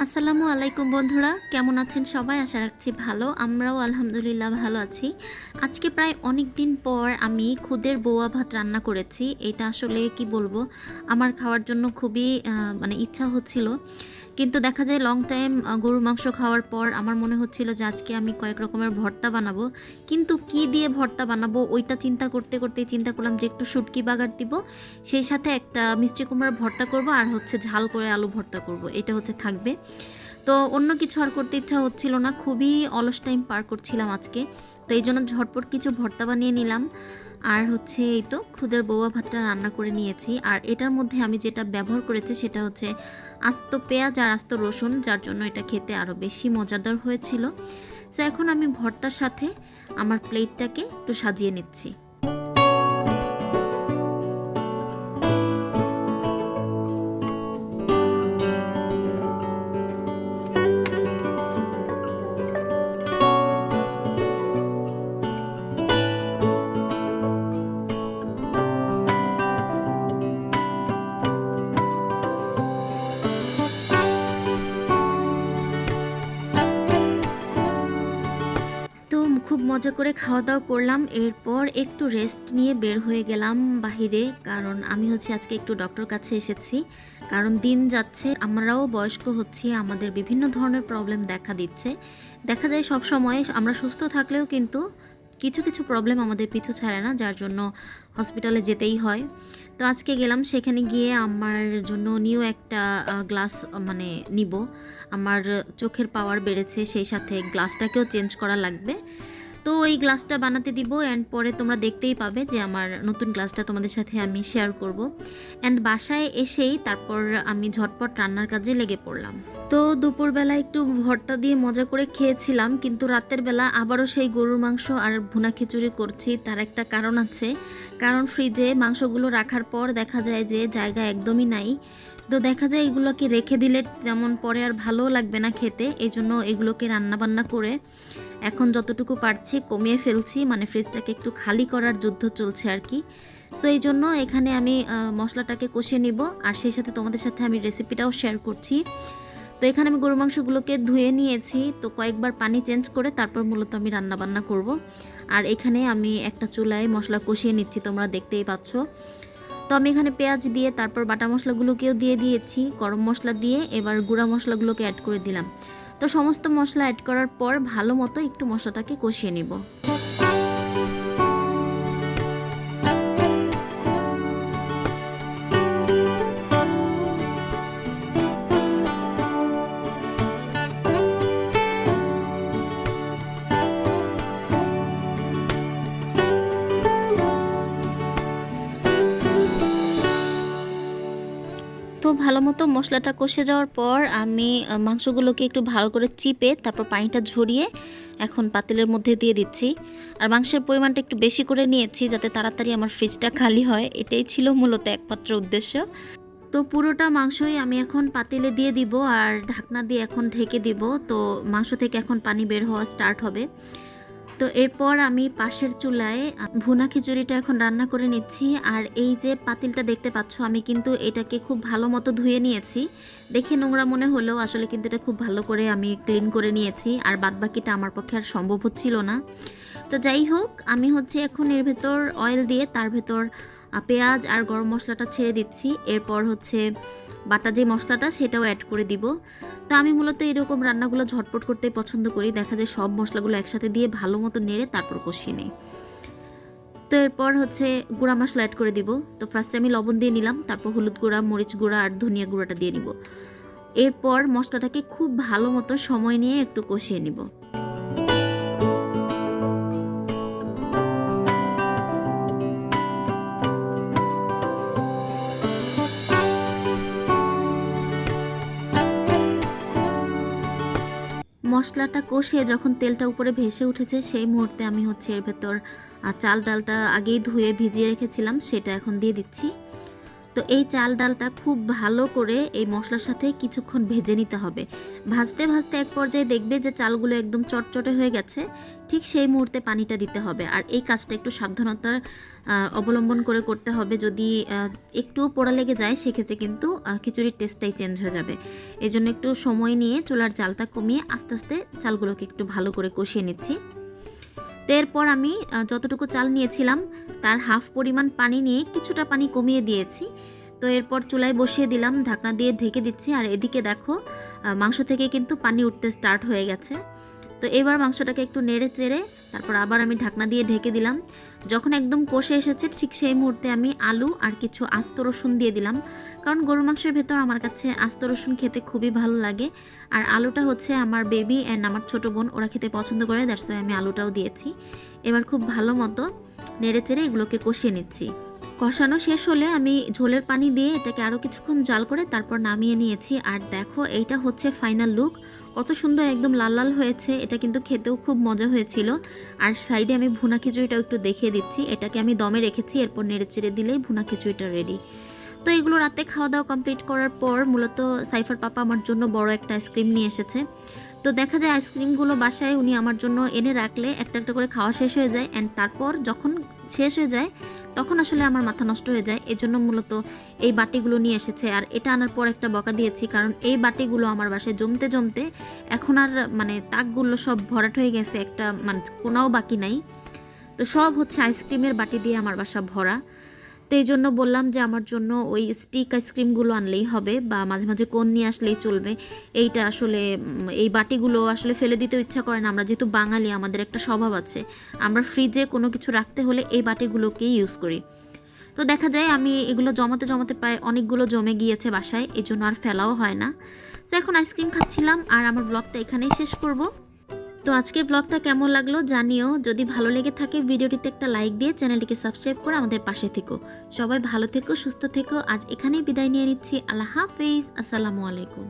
আসসালামু আলাইকুম বন্ধুরা, কেমন আছেন সবাই? আশা রাখছি ভালো, আমরাও আলহামদুলিল্লাহ ভালো আছি। আজকে প্রায় অনেক দিন পর আমি খুদের বোয়া ভাত রান্না করেছি। এটা আসলে কি বলব? আমার খাওয়ার জন্য খুবই মানে ইচ্ছা হচ্ছিল। কিন্তু দেখা যায় লং টাইম গরুর মাংস খাওয়ার পর আমার মনে হচ্ছিল যে আজকে আমি কয়েক রকমের ভর্তা বানাবো। কিন্তু কি দিয়ে ভর্তা বানাবো ওইটা চিন্তা করতে করতেই চিন্তা করলাম যে একটু শুটকি বাগার দিব, সেই সাথে একটা মিষ্টি কুমড়ার ভর্তা করব আর হচ্ছে ঝাল করে আলু ভর্তা করব, এটা হচ্ছে থাকবে। তো অন্য কিছু আর করতে ইচ্ছা হচ্ছিল না, খুবই অলস টাইম পার করছিলাম আজকে। তো এই জন্য ঝটপট কিছু ভর্তা বানিয়ে নিলাম। আর হচ্ছে এই তো খুদের বৌয়া ভাতটা রান্না করে নিয়েছি। আর এটার মধ্যে আমি যেটা ব্যবহার করেছি সেটা হচ্ছে আস্ত পেঁয়াজ আর আস্ত রসুন, যার জন্য এটা খেতে আরও বেশি মজাদার হয়েছিল। তো এখন আমি ভর্তার সাথে আমার প্লেটটাকে একটু সাজিয়ে নিচ্ছি। তো খুব মজা করে খাওয়া দাওয়া করলাম। এরপর একটু রেস্ট নিয়ে বের হয়ে গেলাম বাহিরে, কারণ আমি হচ্ছে আজকে একটু ডক্টর কাছে এসেছি। কারণ দিন যাচ্ছে, আমরাও বয়স্ক হচ্ছি, আমাদের বিভিন্ন ধরনের প্রবলেম দেখা দিচ্ছে। দেখা যায় সব সময় আমরা সুস্থ থাকলেও কিন্তু কিছু কিছু প্রবলেম আমাদের পিছু ছাড়ে না, যার জন্য হসপিটালে যেতেই হয়। তো আজকে গেলাম, সেখানে গিয়ে আমার জন্য নিউ একটা গ্লাস মানে নিব। আমার চোখের পাওয়ার বেড়েছে, সেই সাথে গ্লাসটাকেও চেঞ্জ করা লাগবে। তো এই গ্লাসটা বানাতে দিব অ্যান্ড পরে তোমরা দেখতেই পাবে যে আমার নতুন গ্লাসটা তোমাদের সাথে আমি শেয়ার করব। অ্যান্ড বাসায় এসেই তারপর আমি ঝটপট রান্নার কাজে লেগে পড়লাম। তো দুপুরবেলা একটু ভর্তা দিয়ে মজা করে খেয়েছিলাম, কিন্তু রাতের বেলা আবারও সেই গরুর মাংস আর ভুনা খিচুড়ি করছি, তার একটা কারণ আছে। কারণ ফ্রিজে মাংসগুলো রাখার পর দেখা যায় যে জায়গা একদমই নাই। তো দেখা যায় এগুলোকে রেখে দিলে তেমন পরে আর ভালোও লাগবে না খেতে এই জন্য এগুলোকে রান্না বান্না করে এখন যতটুকু পারছি কমিয়ে ফেলছি মানে ফ্রিজটাকে একটু খালি করার যুদ্ধ চলছে আর কি। সো এই জন্য এখানে আমি মশলাটাকে কষিয়ে নিব আর সেই সাথে তোমাদের সাথে আমি রেসিপিটাও শেয়ার করছি। তো এখানে আমি গরু মাংসগুলোকে ধুয়ে নিয়েছি, তো কয়েকবার পানি চেঞ্জ করে তারপর মূলত আমি রান্না বান্না করব। আর এখানে আমি একটা চুলায় মশলা কষিয়ে নিচ্ছি, তোমরা দেখতেই পাচ্ছ। তো আমি এখানে পেঁয়াজ দিয়ে, তারপর বাটা মশলাগুলোকেও দিয়ে দিয়েছি, গরম মশলা দিয়ে, এবার গুঁড়া মশলাগুলোকে অ্যাড করে দিলাম। তো সমস্ত মশলা অ্যাড করার পর ভালো মতো একটু মশলাটাকে কষিয়ে নিব। মতো মশলাটা কষে যাওয়ার পর আমি মাংসগুলোকে একটু ভালো করে চিপে তারপর পানিটা ঝরিয়ে এখন পাতিলের মধ্যে দিয়ে দিচ্ছি। আর মাংসের পরিমাণটা একটু বেশি করে নিয়েছি যাতে তাড়াতাড়ি আমার ফ্রিজটা খালি হয়। এটাই ছিল মূলত একমাত্র উদ্দেশ্য। তো পুরোটা মাংসই আমি এখন পাতিলে দিয়ে দিব আর ঢাকনা দিয়ে এখন ঢেকে দিব। তো মাংস থেকে এখন পানি বের হওয়া স্টার্ট হবে। তো এরপর আমি পাশের চুলায় ভুনা খিচুড়িটা এখন রান্না করে নিচ্ছি। আর এই যে পাতিলটা দেখতে পাচ্ছ, আমি কিন্তু এটাকে খুব ভালো মতো ধুয়ে নিয়েছি। দেখে নোংরা মনে হলেও আসলে কিন্তু এটা খুব ভালো করে আমি ক্লিন করে নিয়েছি। আর বাদবাকিটা আমার পক্ষে আর সম্ভব হচ্ছিল না। তো যাই হোক, আমি হচ্ছে এখন এর ভেতর অয়েল দিয়ে তার ভেতর পেঁয়াজ আর গরম মশলাটা ছেড়ে দিচ্ছি। এরপর হচ্ছে বাটা যে মশলাটা, সেটাও অ্যাড করে দিব। তো আমি মূলত এরকম রান্নাগুলো ঝটপট করতে পছন্দ করি। দেখা যায় সব মশলাগুলো একসাথে দিয়ে ভালো মতো নেড়ে তারপর কষিয়ে নিই। তো এরপর হচ্ছে গুঁড়া মশলা অ্যাড করে দিব। তো ফার্স্টে আমি লবণ দিয়ে নিলাম, তারপর হলুদ গুঁড়া, মরিচ গুঁড়া আর ধনিয়া গুঁড়াটা দিয়ে নিব। এরপর মশলাটাকে খুব ভালো মতো সময় নিয়ে একটু কষিয়ে নিব। মশলাটা কষিয়ে যখন তেলটা উপরে ভেসে উঠেছে, সেই মুহূর্তে আমি হচ্ছে এর ভেতর চাল ডালটা আগেই ধুয়ে ভিজিয়ে রেখেছিলাম, সেটা এখন দিয়ে দিচ্ছি। তো এই চাল ডালটা খুব ভালো করে এই মশলার সাথে কিছুক্ষণ ভেজে নিতে হবে। ভাজতে ভাজতে এক পর্যায়ে দেখবে যে চালগুলো একদম চটচটে হয়ে গেছে। ঠিক সেই মুহূর্তে পানিটা দিতে হবে। আর এই কাজটা একটু সাবধানতার অবলম্বন করে করতে হবে। যদি একটু পোড়া লেগে যায়, সেক্ষেত্রে কিন্তু খিচুড়ির টেস্টটাই চেঞ্জ হয়ে যাবে। এই জন্য একটু সময় নিয়ে চুলার চালটা কমিয়ে আস্তে আস্তে চালগুলোকে একটু ভালো করে কষিয়ে নিচ্ছি। তো এরপর আমি যতটুকু চাল নিয়েছিলাম তার হাফ পরিমাণ পানি নিয়ে কিছুটা পানি কমিয়ে দিয়েছি। তো এরপর চুলায় বসিয়ে দিলাম, ঢাকনা দিয়ে ঢেকে দিচ্ছি। আর এদিকে দেখো মাংস থেকে কিন্তু পানি উঠতে স্টার্ট হয়ে গেছে। তো এবার মাংসটাকে একটু নেড়ে চেড়ে তারপর আবার আমি ঢাকনা দিয়ে ঢেকে দিলাম। যখন একদম কষে এসেছে, ঠিক সেই মুহূর্তে আমি আলু আর কিছু আস্ত রসুন দিয়ে দিলাম। কারণ গরু মাংসের ভেতর আমার কাছে আস্ত রসুন খেতে খুবই ভালো লাগে। আর আলুটা হচ্ছে আমার বেবি অ্যান্ড আমার ছোট বোন, ওরা খেতে পছন্দ করে দ্যাটস আমি আলুটাও দিয়েছি। এবার খুব ভালো মতো নেড়ে চেড়ে এগুলোকে কষিয়ে নিচ্ছি। কষানো শেষ হলে আমি ঝোলের পানি দিয়ে এটাকে আরও কিছুক্ষণ জাল করে তারপর নামিয়ে নিয়েছি। আর দেখো, এইটা হচ্ছে ফাইনাল লুক কত সুন্দর একদম লাল লাল হয়েছে। এটা কিন্তু খেতেও খুব মজা হয়েছিল। আর সাইডে আমি ভুনা খিচুড়িটাও একটু দেখিয়ে দিচ্ছি। এটাকে আমি দমে রেখেছি, এরপর নেড়ে চেড়ে দিলেই ভুনা খিচুড়িটা রেডি তো এগুলো রাতে খাওয়া দাওয়া কমপ্লিট করার পর মূলত সাইফার পাপা আমার জন্য বড় একটা আইসক্রিম নিয়ে এসেছে। তো দেখা যায় আইসক্রিমগুলো বাসায় উনি আমার জন্য এনে রাখলে একটা একটা করে খাওয়া শেষ হয়ে যায় অ্যান্ড তারপর যখন শেষ হয়ে যায়, তখন আসলে আমার মাথা নষ্ট হয়ে যায়। এজন্য মূলত এই বাটিগুলো নিয়ে এসেছে আর এটা আনার পর একটা বকা দিয়েছি কারণ এই বাটিগুলো আমার বাসায় জমতে জমতে এখন আর মানে তাকগুলো সব ভরাট হয়ে গেছে, একটা মানে কোনাও বাকি নাই। তো সব হচ্ছে আইসক্রিমের বাটি দিয়ে আমার বাসা ভরা। তো এই জন্য বললাম যে আমার জন্য ওই স্টিক আইসক্রিমগুলো আনলেই হবে বা মাঝে মাঝে কোন নিয়ে আসলেই চলবে। এইটা আসলে এই বাটিগুলো আসলে ফেলে দিতে ইচ্ছা করে না। আমরা যেহেতু বাঙালি, আমাদের একটা স্বভাব আছে। আমরা ফ্রিজে কোনো কিছু রাখতে হলে এই বাটিগুলোকেই ইউজ করি। তো দেখা যায় আমি এগুলো জমাতে জমাতে প্রায় অনেকগুলো জমে গিয়েছে বাসায় এই জন্য আর ফেলাও হয় না। তো এখন আইসক্রিম খাচ্ছিলাম আর আমার ব্লগটা এখানেই শেষ করব। তো আজকের ব্লগটা কেমন লাগল জানিও। যদি ভালো লেগে থাকে ভিডিওটিতে একটা লাইক দিয়ে চ্যানেলটিকে সাবস্ক্রাইব করে আমাদের পাশে থেকো। সবাই ভালো থেকো, সুস্থ থেকো। আজ এখানেই বিদায় নিয়ে নিচ্ছি। আল্লাহ হাফেজ। আসসালামু আলাইকুম।